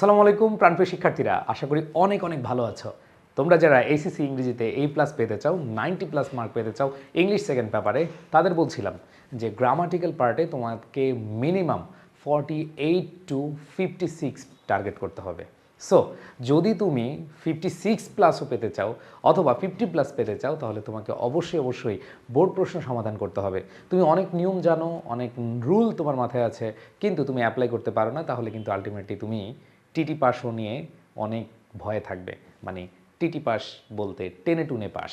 আসসালামু আলাইকুম, প্রাণপ্রিয় শিক্ষার্থীরা। আশা করি অনেক অনেক ভালো আছো। তোমরা যারা এসিসি ইংরেজিতে এই প্লাস পেতে চাও নাইনটি প্লাস মার্ক পেতে চাও ইংলিশ সেকেন্ড পেপারে তাদের বলছিলাম যে গ্রামাটিক্যাল পার্টে তোমাকে minimum forty eight to fifty six target করতে হবে। সো যদি তুমি ফিফটি সিক্স প্লাসও পেতে চাও, অথবা ফিফটি প্লাস পেতে চাও, তাহলে তোমাকে অবশ্যই অবশ্যই বোর্ড প্রশ্ন সমাধান করতে হবে। তুমি অনেক নিয়ম জানো, অনেক রুল তোমার মাথায় আছে, কিন্তু তুমি অ্যাপ্লাই করতে পারো না, তাহলে কিন্তু আলটিমেটলি তুমি টিটি পাশও নিয়ে অনেক ভয় থাকবে। মানে টিটি পাস বলতে টেনে টুনে পাস।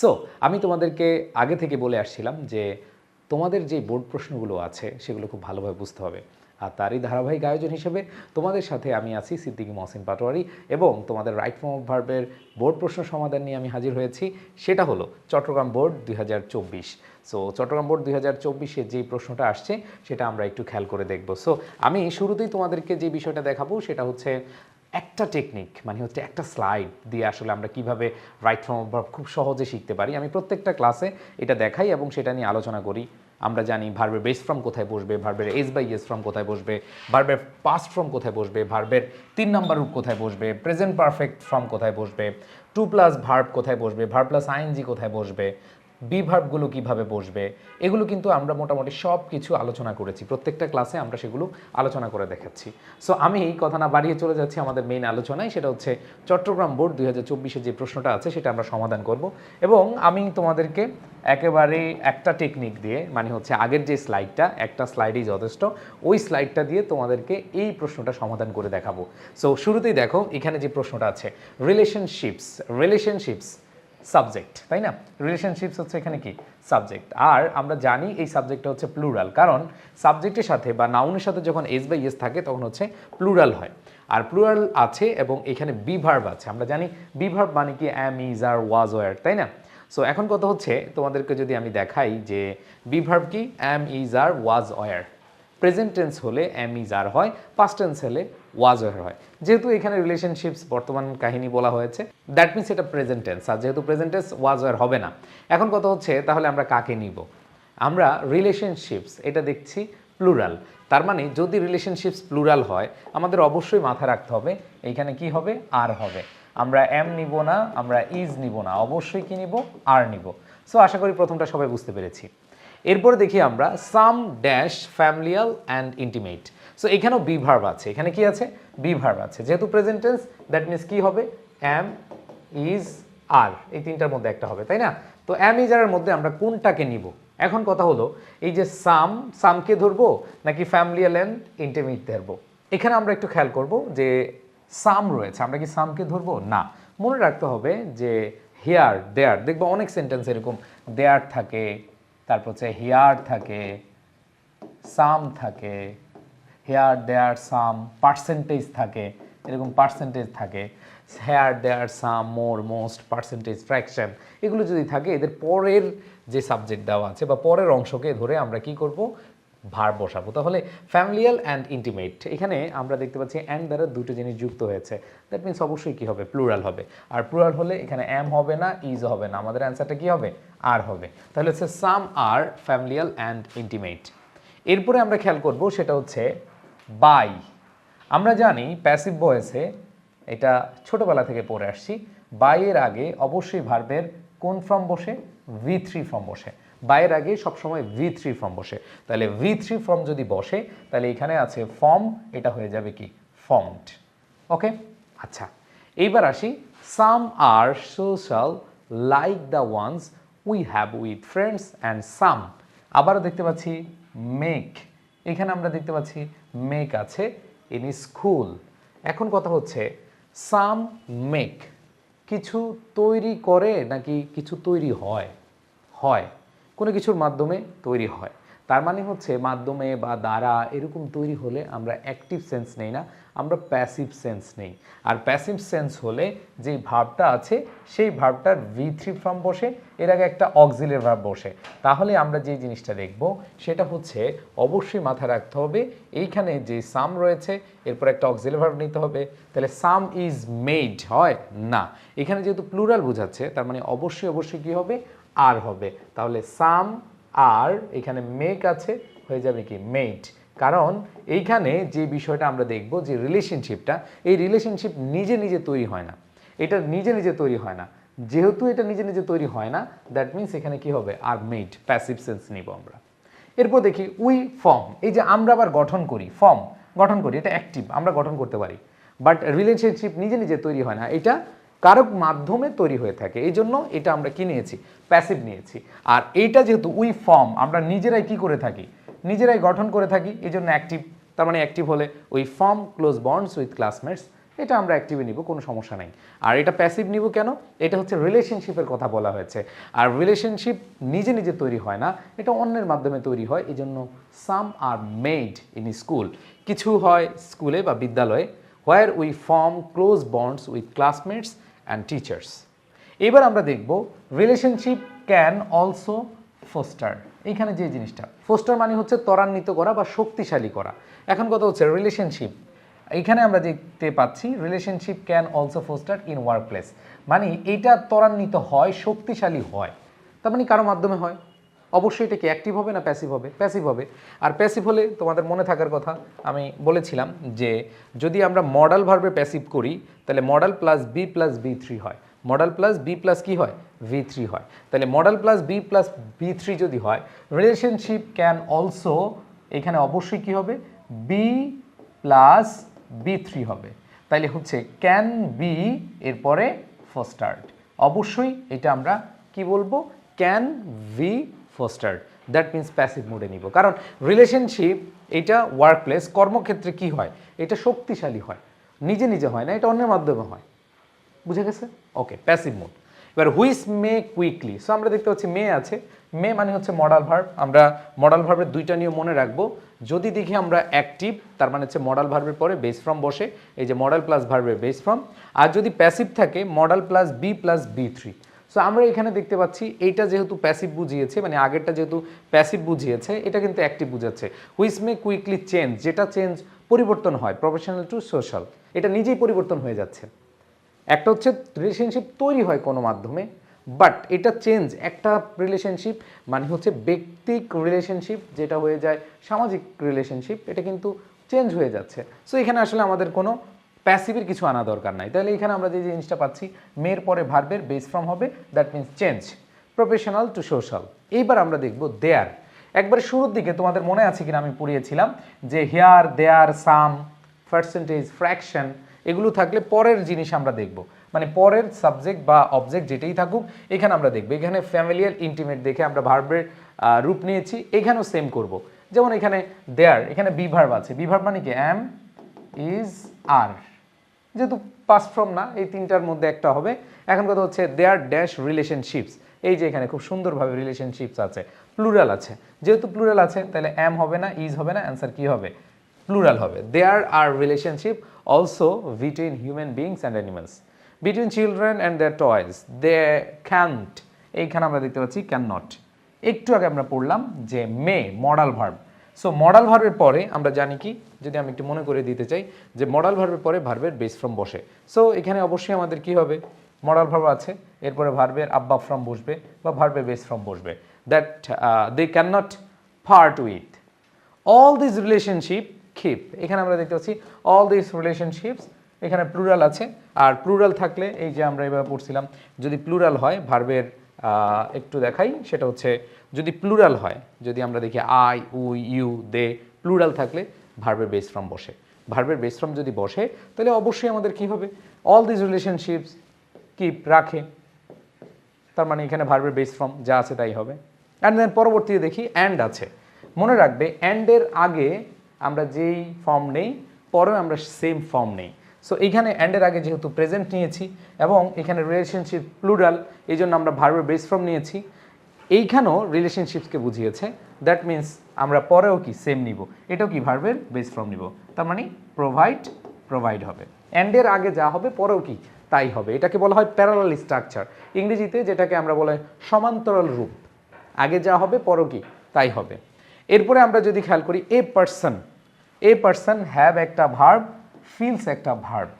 সো আমি তোমাদেরকে আগে থেকে বলে আসছিলাম যে তোমাদের যে বোর্ড প্রশ্নগুলো আছে, সেগুলো খুব ভালোভাবে বুঝতে হবে। আর তারই ধারাবাহিক আয়োজন হিসেবে তোমাদের সাথে আমি আছি সিদ্দিকি মহসিন পাটোয়ারি এবং তোমাদের রাইট ফর্ম অফ ভার্বের বোর্ড প্রশ্ন সমাধান নিয়ে আমি হাজির হয়েছি। সেটা হলো চট্টগ্রাম বোর্ড দুই হাজার চব্বিশ। সো চট্টগ্রাম বোর্ড দুই হাজার চব্বিশে যে প্রশ্নটা আসছে, সেটা আমরা একটু খেয়াল করে দেখব। সো আমি শুরুতেই তোমাদেরকে যে বিষয়টা দেখাবো, সেটা হচ্ছে একটা টেকনিক মানে হচ্ছে একটা স্লাইড দিয়ে আসলে আমরা কীভাবে রাইট ফর্ম খুব সহজে শিখতে পারি। আমি প্রত্যেকটা ক্লাসে এটা দেখাই এবং সেটা নিয়ে আলোচনা করি। আমরা জানি ভার্বের বেস ফর্ম কোথায় বসবে ভার্বের এস বাই এস ফর্ম কোথায় বসবে ভার্বের পাস্ট ফর্ম কোথায় বসবে ভার্বের তিন নাম্বার রূপ কোথায় বসবে প্রেজেন্ট পারফেক্ট ফর্ম কোথায় বসবে টু প্লাস ভার্ব কোথায় বসবে ভার্ব প্লাস আইএনজি কোথায় বসবে বি ভার্বগুলো কীভাবে বসবে, এগুলো কিন্তু আমরা মোটামুটি সব কিছু আলোচনা করেছি। প্রত্যেকটা ক্লাসে আমরা সেগুলো আলোচনা করে দেখাচ্ছি। সো আমি এই কথা না বাড়িয়ে চলে যাচ্ছি আমাদের মেইন আলোচনায়, সেটা হচ্ছে চট্টগ্রাম বোর্ড দুই হাজার যে প্রশ্নটা আছে, সেটা আমরা সমাধান করব। এবং আমি তোমাদেরকে একেবারে একটা টেকনিক দিয়ে মানে হচ্ছে আগের যে স্লাইডটা একটা স্লাইডই যথেষ্ট, ওই স্লাইডটা দিয়ে তোমাদেরকে এই প্রশ্নটা সমাধান করে দেখাবো। সো শুরুতেই দেখো, এখানে যে প্রশ্নটা আছে রিলেশনশিপস রিলেশনশিপস সাবজেক্ট তাই না? রিলেশনশিপস হচ্ছে এখানে কি? সাবজেক্ট আর আমরা জানি এই সাবজেক্টটা হচ্ছে প্লুরাল কারণ সাবজেক্টের সাথে বা নাউনের সাথে যখন এস বাই এস থাকে, তখন হচ্ছে প্লুরাল হয়। আর প্লুরাল আছে এবং এখানে বিভার্ব আছে। আমরা জানি বিভার্ব মানে কি? Am is are was war তাই না? সো এখন কথা হচ্ছে, তোমাদেরকে যদি আমি দেখাই যে বিভার্ব কি? Am is are was were present tense হলে এম ইজ আর হয় পাস্ট টেন্স হলে ওয়াজ ওয়ার হয়। যেহেতু এখানে রিলেশনশিপস বর্তমান কাহিনী বলা হয়েছে দ্যাট মিনস এটা প্রেজেন্ট টেন্স আর যেহেতু প্রেজেন্ট টেন্স ওয়াজ ওয়ার হবে না। এখন কথা হচ্ছে, তাহলে আমরা কাকে নিব? আমরা রিলেশনশিপস এটা দেখছি প্লুরাল তার মানে যদি রিলেশনশিপস প্লুরাল হয়, আমাদের অবশ্যই মাথায় রাখতে হবে, এইখানে কি হবে? আর হবে। আমরা এম নিব না, আমরা ইজ নিব না, অবশ্যই কি নিব? আর নিব। সো আশা করি প্রথমটা সবাই বুঝতে পেরেছি। এরপরে দেখি আমরা some dash familial and intimate so এখানেও বিভার্ব আছে। এখানে কি আছে? বিভার্ব আছে। যেহেতু প্রেজেন্ট টেন্স দ্যাট মিনস কি হবে? অ্যাম ইজ আর এই তিনটার মধ্যে একটা হবে, তাই না? তো অ্যাম ইজ আরের মধ্যে আমরা কোনটাকে নিব? এখন কথা হলো, এই যে সাম সামকে ধরবো, নাকি ফ্যামিলিয়াল অ্যান্ড ইন্টিমেট ধরবো? এখানে আমরা একটু খেয়াল করব যে সাম রয়েছে। আমরা কি সামকে ধরবো? না। মনে রাখতে হবে যে হেয়ার দেয়ার দেখব অনেক সেন্টেন্স এরকম দেয়ার থাকে, তারপর হচ্ছে হেয়ার থাকে সাম থাকে হেয়ার দেয়ার সাম পার্সেন্টেজ থাকে, এরকম পার্সেন্টেজ থাকে here there some more most percentage fraction এগুলো যদি থাকে, এদের পরের যে সাবজেক্ট দেওয়া আছে বা পরের অংশকে ধরে আমরা কি করব? ভার বসাবো। তাহলে ফ্যামিলিয়াল অ্যান্ড ইন্টিমেট এখানে আমরা দেখতে পাচ্ছি অ্যান্ড দ্বারা দুটো জিনিস যুক্ত হয়েছে। দ্যাট মিনস অবশ্যই কী হবে? প্লুরাল হবে। আর প্লুরাল হলে এখানে অ্যাম হবে না ইজ হবে না। আমাদের অ্যান্সারটা কী হবে? আর হবে। তাহলে হচ্ছে some are familial and intimate এরপরে আমরা খেয়াল করব, সেটা হচ্ছে বাই। আমরা জানি প্যাসিভ ভয়েসে এটা ছোটোবেলা থেকে পড়ে আসছি। বাইয়ের আগে অবশ্যই ভার্বের কোন ফর্ম বসে? ভি থ্রি ফর্ম বসে। বাইয়ের আগে সবসময় ভি থ্রি ফর্ম বসে। তাহলে ভি থ্রি ফর্ম যদি বসে, তাহলে এখানে আছে ফর্ম এটা হয়ে যাবে কি? ফর্মড ওকে আচ্ছা। এইবার আসি। Some are social like the ones we have with friends and some আবারও দেখতে পাচ্ছি মেক এখানে আমরা দেখতে পাচ্ছি মেক আছে ইন স্কুল এখন কথা হচ্ছে সাম মেক কিছু তৈরি করে নাকি কিছু তৈরি হয়? হয়। কোনো কিছুর মাধ্যমে তৈরি হয়। তার মানে হচ্ছে মাধ্যমে বা দ্বারা এরকম তৈরি হলে আমরা অ্যাক্টিভ সেন্স নেই না, আমরা প্যাসিভ সেন্স নেই। আর প্যাসিভ সেন্স হলে যেই ভাবটা আছে, সেই ভাবটার ভি থ্রি ফর্ম বসে, এর আগে একটা অক্সিলের ভাব বসে। তাহলে আমরা যে জিনিসটা দেখব, সেটা হচ্ছে অবশ্যই মাথায় রাখতে হবে, এইখানে যে সাম রয়েছে, এরপর একটা অক্সিলের ভাব নিতে হবে। তাহলে সাম ইজ মেড হয় না। এখানে যেহেতু প্লুরাল বোঝাচ্ছে, তার মানে অবশ্যই অবশ্যই কী হবে? আর হবে। তাহলে সাম আর এখানে মেক আছে, হয়ে যাবে কি মেড কারণ এইখানে যে বিষয়টা আমরা দেখব যে রিলেশনশিপটা এই রিলেশনশিপ নিজে নিজে তৈরি হয় না। এটা নিজে নিজে তৈরি হয় না। যেহেতু এটা নিজে নিজে তৈরি হয় না দ্যাট মিনস এখানে কি হবে? আর মেড প্যাসিভ সেন্স নিব আমরা। এরপর দেখি উই ফর্ম এই যে আমরা আবার গঠন করি ফর্ম গঠন করি, এটা অ্যাক্টিভ আমরা গঠন করতে পারি। বাট রিলেশনশিপ নিজে নিজে তৈরি হয় না, এটা কারক মাধ্যমে তৈরি হয়ে থাকে। এই জন্য এটা আমরা কি নিয়েছি? প্যাসিভ নিয়েছি। আর এইটা যেহেতু উই ফর্ম আমরা নিজেরাই কি করে থাকি? নিজেরাই গঠন করে থাকি, এই জন্য অ্যাক্টিভ তার মানে অ্যাক্টিভ হলে we form close bonds with classmates এটা আমরা অ্যাক্টিভে নিব, কোনো সমস্যা নাই। আর এটা প্যাসিভ নিব কেন? এটা হচ্ছে রিলেশনশিপের কথা বলা হয়েছে। আর রিলেশনশিপ নিজে নিজে তৈরি হয় না, এটা অন্যের মাধ্যমে তৈরি হয়, এই জন্য some are made in school কিছু হয় স্কুলে বা বিদ্যালয়ে where we form close bonds with classmates and teachers এবার আমরা দেখব রিলেশনশিপ ক্যান অলসো ফোস্টার এইখানে যে জিনিসটা ফোস্টার মানে হচ্ছে ত্বরান্বিত করা বা শক্তিশালী করা। এখন কথা হচ্ছে রিলেশনশিপ এখানে আমরা দেখতে পাচ্ছি relationship can also foster in workplace মানে এটা ত্বরান্বিত হয়, শক্তিশালী হয়। তার মানে কারও মাধ্যমে হয়। অবশ্যই এটা কি অ্যাক্টিভ হবে না প্যাসিভ হবে? প্যাসিভ হবে। আর প্যাসিভ হলে তোমাদের মনে থাকার কথা আমি বলেছিলাম যে যদি আমরা মডাল ভার্বে প্যাসিভ করি, তাহলে modal plus be plus V three হয়। মডাল প্লাস বি প্লাস কী হয়? ভি থ্রি হয়। তাহলে modal plus be plus V three যদি হয় রিলেশনশিপ ক্যান অলসো এখানে অবশ্যই কি হবে? বি প্লাস বি থ্রি হবে। তাইলে হচ্ছে ক্যান বি এরপরে ফোস্টার্ড অবশ্যই এটা আমরা কি বলব? Can be fostered that means passive মোডে নিব। কারণ রিলেশনশিপ এটা ওয়ার্ক প্লেস কর্মক্ষেত্রে কি হয়? এটা শক্তিশালী হয়। নিজে নিজে হয় না, এটা অন্যের মাধ্যমে হয়। বুঝে গেছে? ওকে প্যাসিভ মোড এবার হুইস মে কুইকলি সো আমরা দেখতে পাচ্ছি মে আছে। মে মানে হচ্ছে মডাল ভার্ব আমরা মডাল ভার্বের দুইটা নিয়ম মনে রাখব। যদি দেখি আমরা অ্যাক্টিভ তার মানে হচ্ছে মডাল ভার্বের পরে বেস ফ্রম বসে, এই যে মডাল প্লাস ভার্বের বেস ফ্রম আর যদি প্যাসিভ থাকে modal plus be plus V three so আমরা এখানে দেখতে পাচ্ছি এইটা যেহেতু প্যাসিভ বুঝিয়েছে মানে আগেরটা যেহেতু প্যাসিভ বুঝিয়েছে, এটা কিন্তু অ্যাক্টিভ বুঝাচ্ছে। হুইস মে কুইকলি চেঞ্জ যেটা চেঞ্জ পরিবর্তন হয় প্রফেশনাল টু সোশ্যাল এটা নিজেই পরিবর্তন হয়ে যাচ্ছে। একটা হচ্ছে রিলেশনশিপ তৈরি হয় কোনো মাধ্যমে বাট এটা চেঞ্জ একটা রিলেশনশিপ মানে হচ্ছে ব্যক্তিক রিলেশনশিপ যেটা হয়ে যায় সামাজিক রিলেশনশিপ এটা কিন্তু চেঞ্জ হয়ে যাচ্ছে। সো এখানে আসলে আমাদের কোনো প্যাসিভের কিছু আনা দরকার নাই। তাহলে এখানে আমরা যে জিনিসটা পাচ্ছি, মেয়ের পরে ভার্বের বেস ফ্রম হবে that means change professional to social এইবার আমরা দেখব দেয়ার একবার শুরুর দিকে তোমাদের মনে আছে কিনা আমি পড়িয়েছিলাম যে here there some percentage fraction এগুলো থাকলে পরের জিনিস আমরা দেখব। মানে পরের সাবজেক্ট বা অবজেক্ট যেটাই থাকুক, এখানে আমরা দেখব। এখানে ফ্যামিলিয়ার ইন্টিমেট দেখে আমরা ভার্বের রূপ নিয়েছি, এখানেও সেম করব। যেমন এখানে দেয়ার এখানে বিভার্ব আছে। বিভার্ব মানে কি? অ্যাম ইজ আর যেহেতু পাস ফ্রম না, এই তিনটার মধ্যে একটা হবে। এখন কথা হচ্ছে দেয়ার ড্যাশ রিলেশনশিপস এই যে এখানে খুব সুন্দরভাবে রিলেশনশিপস আছে। প্লুরাল আছে। যেহেতু প্লুরাল আছে, তাহলে অ্যাম হবে না ইজ হবে না অ্যান্সার কি হবে? প্লুরাল হবে। There are relationship also between human beings and animals between children and their toys they can't এইখানে আমরা দেখতে পাচ্ছি ক্যান নট একটু আগে আমরা পড়লাম যে may modal verb so modal ভার্বের পরে আমরা জানি কি, যদি আমি একটু মনে করে দিতে চাই, যে মডাল ভার্বের পরে ভার্বের বেস ফ্রম বসে। সো এখানে অবশ্যই আমাদের কি হবে? মডাল ভার্ব আছে, এরপরে ভার্বের আব্বা ফ্রম বসবে বা ভার্বের বেস ফ্রম বসবে। That they can not part with all this relationship খিপ এখানে আমরা দেখতে পাচ্ছি অল দিস রিলেশনশিপস এখানে প্লুরাল আছে। আর প্লুরাল থাকলে, এই যে আমরা এবার পড়ছিলাম, যদি প্লুরাল হয় ভার্বের একটু দেখাই, সেটা হচ্ছে যদি প্লুরাল হয়, যদি আমরা দেখি I we you they plural থাকলে ভার্বের বেস ফ্রম বসে। ভার্বের বেস ফ্রম যদি বসে, তাহলে অবশ্যই আমাদের কি হবে? অল দিস রিলেশনশিপস কিপ রাখে। তার মানে এখানে ভার্বের বেস ফ্রম যা আছে তাই হবে। অ্যান্ড দেন পরবর্তীতে দেখি অ্যান্ড আছে। মনে রাখবে অ্যান্ডের আগে আমরা যেই ফর্ম নেই, পরেও আমরা সেম ফর্ম নেই। সো এইখানে অ্যান্ডের আগে যেহেতু প্রেজেন্ট নিয়েছি এবং এখানে রিলেশনশিপ প্লুরাল এই জন্য আমরা ভার্বের বেস ফর্ম নিয়েছি। এইখানেও রিলেশনশিপসকে বুঝিয়েছে। দ্যাট মিন্স আমরা পরেও কি সেম নিব। এটাও কি ভার্বের বেস ফর্ম নিব। তার মানে প্রোভাইড প্রোভাইড হবে। অ্যান্ডের আগে যা হবে, পরেও কি তাই হবে। এটাকে বলা হয় প্যারালাল স্ট্রাকচার ইংরেজিতে যেটাকে আমরা বলা হয় সমান্তরাল রূপ। আগে যা হবে, পরও কি তাই হবে। এরপরে আমরা যদি খেয়াল করি a person a person have একটা ভার্ব ফিলস একটা ভার্ব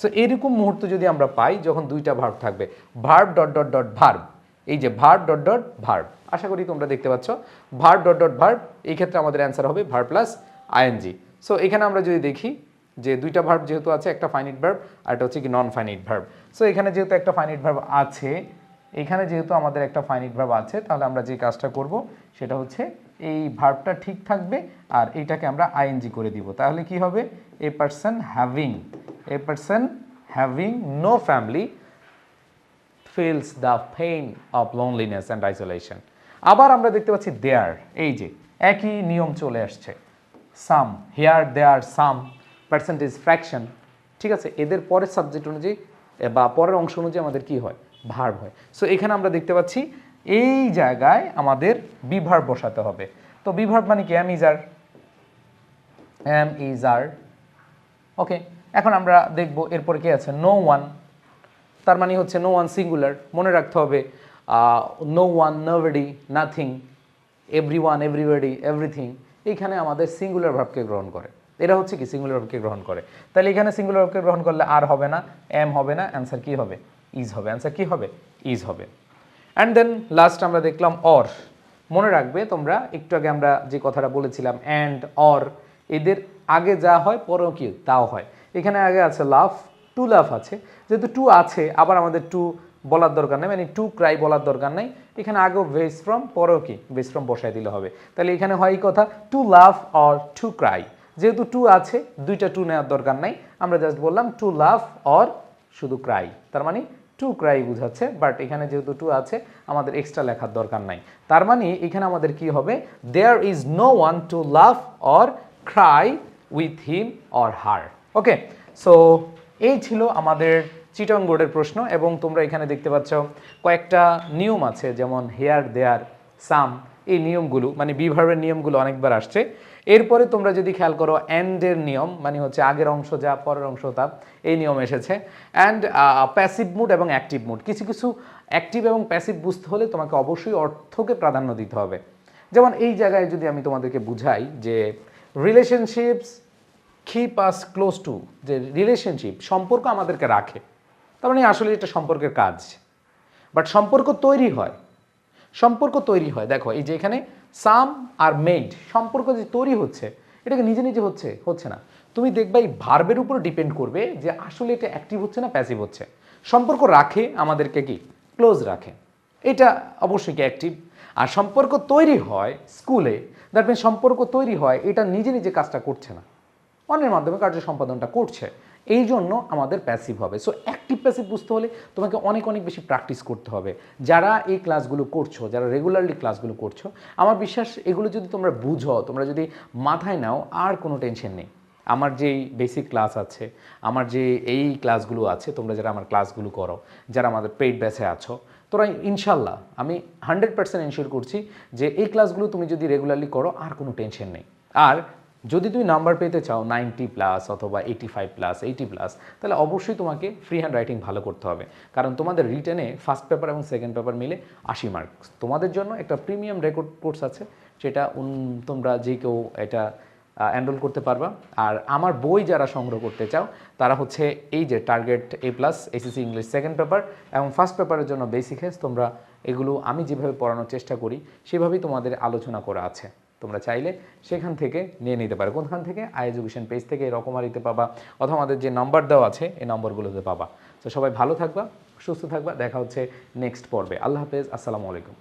সো এরকম মুহূর্ত যদি আমরা পাই, যখন দুইটা ভার্ব থাকবে verb dot dot dot verb এই যে ভার্ব ডট ডট ভার্ব আশা করি তোমরা দেখতে পাচ্ছ ভার্ব ডট ডট ভার্ব এই ক্ষেত্রে আমাদের অ্যান্সার হবে ভার্ব প্লাস আইএনজি সো এখানে আমরা যদি দেখি যে দুইটা ভার্ব যেহেতু আছে, একটা ফাইনিট ভার্ব আর একটা হচ্ছে কি নন ফাইনিট ভার্ব সো এখানে যেহেতু একটা ফাইনিট ভার্ব আছে, এখানে যেহেতু আমাদের একটা ফাইনিট ভার্ব আছে, তাহলে আমরা যে কাজটা করব, সেটা হচ্ছে এই ভার্বটা ঠিক থাকবে আর এইটাকে আমরা আইএনজি করে দিব। তাহলে কি হবে? A person having a person having no family feels the pain of loneliness and isolation আবার আমরা দেখতে পাচ্ছি দেয়ার এই যে একই নিয়ম চলে আসছে। Some here there some percentage fraction ঠিক আছে? এদের পরের সাবজেক্ট অনুযায়ী বা পরের অংশ অনুযায়ী আমাদের কি হয়? ভার্ব হয়। সো এখানে আমরা দেখতে পাচ্ছি এই জায়গায় আমাদের বিভার বসাতে হবে। তো বিভার মানে কি? Am is R am is আর ওকে এখন আমরা দেখব এরপরে কি আছে? নো ওয়ান তার মানে হচ্ছে নো ওয়ান সিঙ্গুলার মনে রাখতে হবে no one nobody nothing everyone everybody everything এইখানে আমাদের সিঙ্গুলার ভাবকে গ্রহণ করে। এরা হচ্ছে কি? সিঙ্গুলার ভাবকে গ্রহণ করে। তাহলে এখানে সিঙ্গুলার ভাবকে গ্রহণ করলে আর হবে না এম হবে না। অ্যান্সার কি হবে? ইজ হবে। অ্যান্সার কি হবে? ইজ হবে। অ্যান্ড দেন লাস্ট আমরা দেখলাম অর মনে রাখবে তোমরা, একটু আগে আমরা যে কথাটা বলেছিলাম অ্যান্ড অর এদের আগে যা হয় পরেও কি তাও হয়। এখানে আগে আছে লাভ টু লাভ আছে। যেহেতু টু আছে, আবার আমাদের টু বলার দরকার নেই মানে টু ক্রাই বলার দরকার নেই। এখানে আগেও ভেস ফ্রম পরেও কি ভেস ফ্রম বসাই দিলে হবে। তাহলে এখানে হয় এই কথা to love or to cry যেহেতু টু আছে, দুইটা টু নেওয়ার দরকার নাই। আমরা জাস্ট বললাম টু লাভ অর শুধু ক্রাই তার মানে টু ক্রাই বুঝাচ্ছে বাট এখানে যেহেতু টু আছে, আমাদের এক্সট্রা লেখার দরকার নাই। তার মানে এখানে আমাদের কি হবে? There is no one to love or cry with him or her okay so এই ছিল আমাদের চিটং বোর্ডের প্রশ্ন, এবং তোমরা এখানে দেখতে পাচ্ছ কয়েকটা নিয়ম আছে, যেমন হেয়ার দেয়ার সাম এই নিয়মগুলো মানে বিভার্বের নিয়মগুলো অনেকবার আসছে। এরপরে তোমরা যদি খেয়াল করো অ্যান্ডের নিয়ম মানে হচ্ছে আগের অংশ যা, পরের অংশ তা, এই নিয়ম এসেছে। অ্যান্ড প্যাসিভ মুড এবং অ্যাক্টিভ মুড কিছু কিছু অ্যাক্টিভ এবং প্যাসিভ বুঝতে হলে তোমাকে অবশ্যই অর্থকে প্রাধান্য দিতে হবে। যেমন এই জায়গায় যদি আমি তোমাদেরকে বুঝাই যে relationships keep us close to যে রিলেশনশিপ সম্পর্ক আমাদেরকে রাখে। তার মানে আসলে এটা সম্পর্কের কাজ। বাট সম্পর্ক তৈরি হয়। সম্পর্ক তৈরি হয়। দেখো, এই যে এখানে সাম আর মেড সম্পর্ক যে তৈরি হচ্ছে, এটাকে নিজে নিজে হচ্ছে হচ্ছে না। তুমি দেখবে এই ভার্বের উপর ডিপেন্ড করবে যে আসলে এটা অ্যাক্টিভ হচ্ছে না প্যাসিভ হচ্ছে। সম্পর্ক রাখে আমাদেরকে কি? ক্লোজ রাখে। এটা অবশ্যই কি অ্যাক্টিভ আর সম্পর্ক তৈরি হয় স্কুলে দ্যাট মিন সম্পর্ক তৈরি হয়, এটা নিজে নিজে কাজটা করছে না। অন্যের মাধ্যমে কার্য সম্পাদনটা করছে। এই জন্য আমাদের প্যাসিভ হবে। সো অ্যাক্টিভ প্যাসিভ বুঝতে হলে তোমাকে অনেক অনেক বেশি প্র্যাকটিস করতে হবে। যারা এই ক্লাসগুলো করছ, যারা রেগুলারলি ক্লাসগুলো করছ, আমার বিশ্বাস এগুলো যদি তোমরা বুঝো, তোমরা যদি মাথায় নাও, আর কোনো টেনশন নেই। আমার যেই বেসিক ক্লাস আছে, আমার যে এই ক্লাসগুলো আছে, তোমরা যারা আমার ক্লাসগুলো করো, যারা আমাদের পেইড ব্যাচে আছো, তোরা ইনশাল্লাহ, আমি হান্ড্রেড পার্সেন্ট এনশিওর করছি যে এই ক্লাসগুলো তুমি যদি রেগুলারলি করো, আর কোনো টেনশন নেই। আর যদি তুমি নাম্বার পেতে চাও নাইনটি প্লাস অথবা eighty five plus, eighty plus, তাহলে অবশ্যই তোমাকে ফ্রি হ্যান্ড রাইটিং ভালো করতে হবে। কারণ তোমাদের রিটেনে ফার্স্ট পেপার এবং সেকেন্ড পেপার মিলে আশি মার্কস তোমাদের জন্য একটা প্রিমিয়াম রেকর্ড কোর্স আছে সেটা তোমরা যে কেউ এটা অ্যানরোল করতে পারবা। আর আমার বই যারা সংগ্রহ করতে চাও, তারা হচ্ছে এই যে target A plus HSC English second paper এবং ফার্স্ট পেপারের জন্য বেসিক হেস তোমরা এগুলো আমি যেভাবে পড়ানোর চেষ্টা করি, সেভাবেই তোমাদের আলোচনা করা আছে। তোমরা চাইলে সেখান থেকে নিয়ে নিতে পারো। কোনখান থেকে? আই এজুকেশন পেজ থেকে রকমারিতে পাবা, অথবা আমাদের যে নাম্বার দেওয়া আছে, এই নম্বরগুলোতে পাবা। তো সবাই ভালো থাকবা, সুস্থ থাকবা। দেখা হচ্ছে নেক্সট পর্বে। আল্লাহ হাফেজ, আসসালামু আলাইকুম।